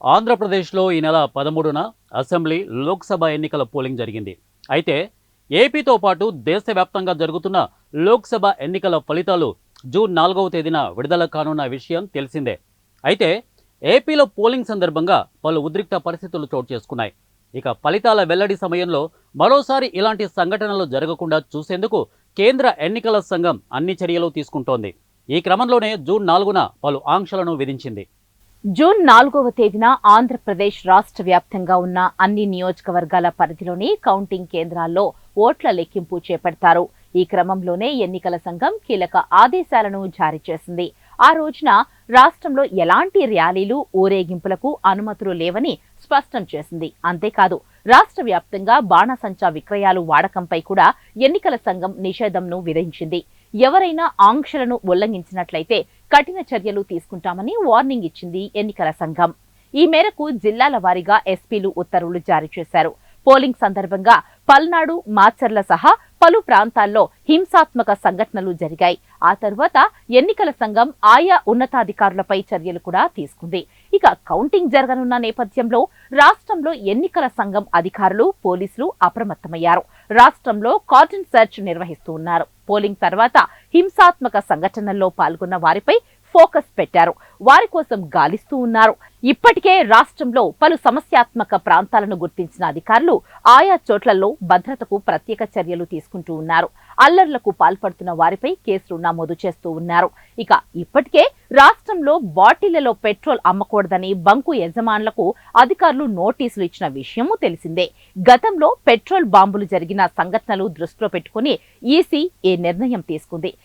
ఆంధ్రప్రదేశ్లో ఈ నెల పదమూడున అసెంబ్లీ లోక్సభ ఎన్నికల పోలింగ్ జరిగింది. అయితే ఏపీతో పాటు దేశవ్యాప్తంగా జరుగుతున్న లోక్సభ ఎన్నికల ఫలితాలు జూన్ నాలుగవ తేదీన విడుదల కానున్న విషయం తెలిసిందే. అయితే ఏపీలో పోలింగ్ సందర్భంగా పలు ఉద్రిక్త పరిస్థితులు చోటు చేసుకున్నాయి. ఇక ఫలితాల వెల్లడి సమయంలో మరోసారి ఇలాంటి సంఘటనలు జరగకుండా చూసేందుకు కేంద్ర ఎన్నికల సంఘం అన్ని చర్యలు తీసుకుంటోంది. ఈ క్రమంలోనే జూన్ నాలుగున పలు ఆంక్షలను విధించింది. జూన్ నాలుగవ తేదీన ఆంధ్రప్రదేశ్ రాష్ట్ర వ్యాప్తంగా ఉన్న అన్ని నియోజకవర్గాల పరిధిలోని కౌంటింగ్ కేంద్రాల్లో ఓట్ల లెక్కింపు చేపడతారు. ఈ క్రమంలోనే ఎన్నికల సంఘం కీలక ఆదేశాలను జారీ చేసింది. ఆ రోజున రాష్ట్రంలో ఎలాంటి ర్యాలీలు ఊరేగింపులకు అనుమతులు లేవని స్పష్టం చేసింది. అంతేకాదు రాష్ట్ర వ్యాప్తంగా బాణసంచా విక్రయాలు వాడకంపై కూడా ఎన్నికల సంఘం నిషేధంను విధించింది. ఎవరైనా ఆంక్షలను ఉల్లంఘించినట్లయితే కఠిన చర్యలు తీసుకుంటామని వార్నింగ్ ఇచ్చింది ఎన్నికల సంఘం. ఈ మేరకు జిల్లాల వారీగా ఎస్పీలు ఉత్తర్వులు జారీ చేశారు. పోలింగ్ సందర్భంగా పల్నాడు మాచర్ల సహా పలు ప్రాంతాల్లో హింసాత్మక సంఘటనలు జరిగాయి. ఆ తర్వాత ఎన్నికల సంఘం ఆయా ఉన్నతాధికారులపై చర్యలు కూడా తీసుకుంది. ఇక కౌంటింగ్ జరగనున్న నేపథ్యంలో రాష్ట్రంలో ఎన్నికల సంఘం అధికారులు పోలీసులు అప్రమత్తమయ్యారు. రాష్ట్రంలో కాటన్ సెర్చ్ నిర్వహిస్తూ ఉన్నారు. పోలింగ్ తర్వాత హింసాత్మక సంఘటనల్లో పాల్గొన్న వారిపై ఫోకస్ పెట్టారు. వారి కోసం గాలిస్తూ ఉన్నారు. ఇప్పటికే రాష్ట్రంలో పలు సమస్యాత్మక ప్రాంతాలను గుర్తించిన అధికారులు ఆయా చోట్లలో భద్రతకు ప్రత్యేక చర్యలు తీసుకుంటూ ఉన్నారు. అల్లర్లకు పాల్పడుతున్న వారిపై కేసులు నమోదు చేస్తూ ఉన్నారు. ఇక ఇప్పటికే రాష్ట్రంలో బాటిళ్ళలో పెట్రోల్ అమ్మకూడదని బంకు యజమానులకు అధికారులు నోటీసులు ఇచ్చిన విషయము తెలిసిందే. గతంలో పెట్రోల్ బాంబులు జరిగిన సంఘటనలు దృష్టిలో పెట్టుకుని ఈసీ ఈ నిర్ణయం తీసుకుంది?